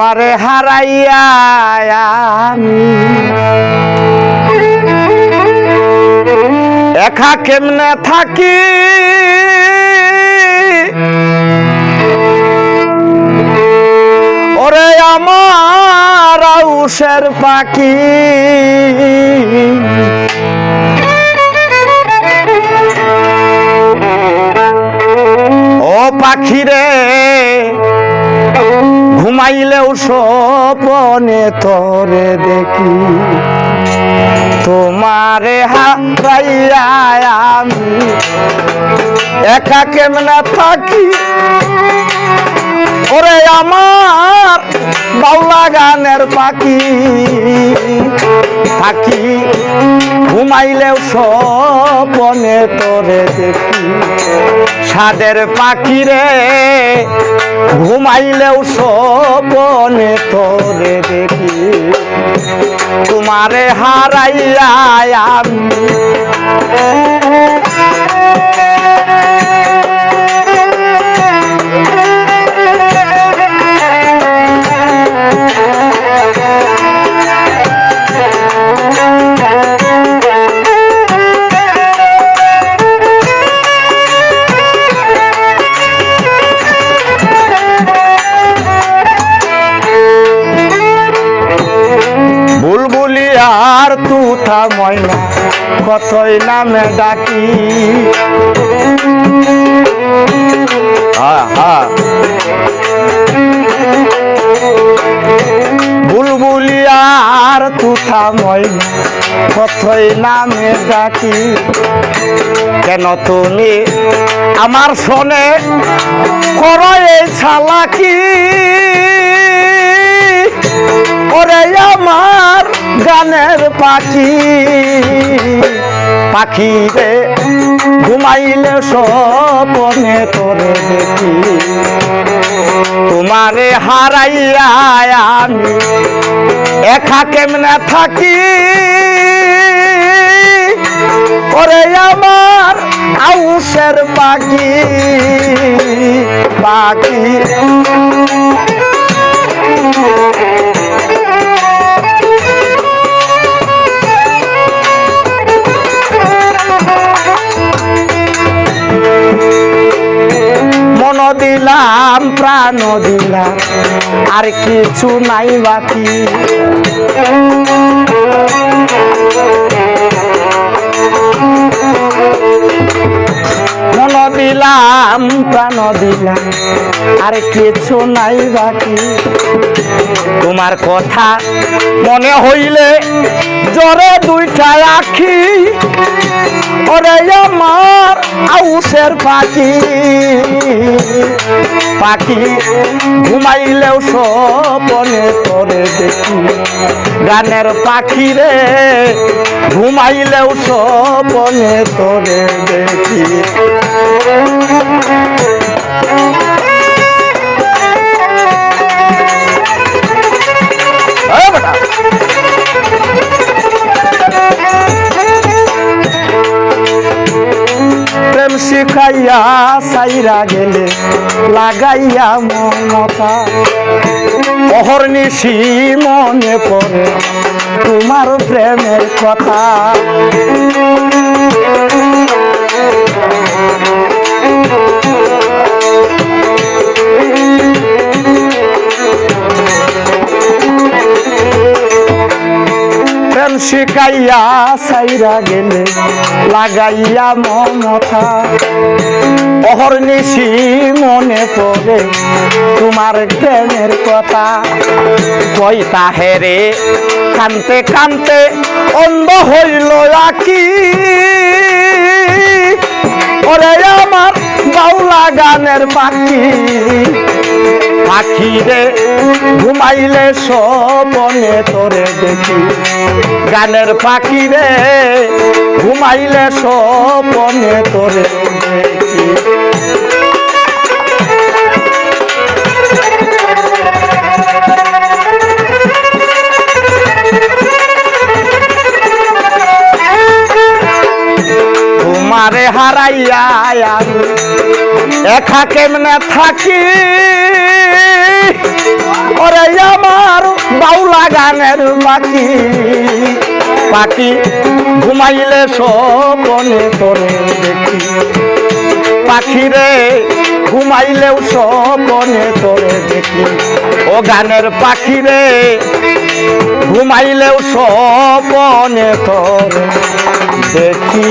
তোমারে হারাইয়া আমি। একা কেমনে থাকি? ওরে আমার আউসের পাখি। ও পাখি রে ঘুমাইলেও সপনে তরে দেখি। তোমারে হারাইয়া আমি একা কেমনা থাকি? ওরে আমার বাউলা গানের পাখি। থাকি, ঘুমাইলেও সপনে তোরে দেখি। সাদের পাখি রে, ঘুমাইলেও সপনে তোরে দেখি। তোমারে হারাইয়া আমি আর তুথা ময়না, কতই নামে ডাকি। আহা। বুলবুলি আর তুথা ময়না, কতই নামে ডাকি। কেন তুমি আমার শোনে করো এই ছালাকি ওরে আমার গানের পাখি। পাখি রে, ঘুমাইলে সপনে তোরে দেখি। তোমারে হারাইয়া আমি একা কেমনে থাকি? ওরে আমার আউসের পাখি পাখি দিলাম প্রাণ দিলাম আর কিছু নাই বাকি। মন দিলাম প্রাণ দিলাম আর কিছু নাই বাকি। তোমার কথা মনে হইলে জ্বরে দুইটা আখি ওরে আমার আউসের পাখি। পাখি ঘুমাইলেও সপনে তোরে দেখি। গানের পাখি রে, ঘুমাইলেও সপনে তোরে দেখি। সাইরা গেলে লাগাইয়া মমতা। অহর নিশি মনে পড়ে তোমার প্রেমের কথা। শিখাইয়া সাইরা গেলে, লাগাইয়া মমতা। অহর নিশি মনে পড়ে তোমার প্রেমের কথা। কই তাহেরে কানতে কানতে অন্ধ হইল আকি। ওরে আমার বাউলা গানের পাখি। পাখি রে ঘুমাইলে সপনে তোরে দেখি। গানের পাখি রে ঘুমাইলে সপনে তোরে দেখি। তোমারে হারাইয়া আমি একা কেমনে থাকি? ওরে আমার বাউলা গানের পাখি পাখি ঘুমাইলে সপনে তোরে দেখি। পাখি রে ঘুমাইলেও সপনে তোরে দেখি। ও গানের পাখি রে ঘুমাইলেও সপনে তোরে দেখি।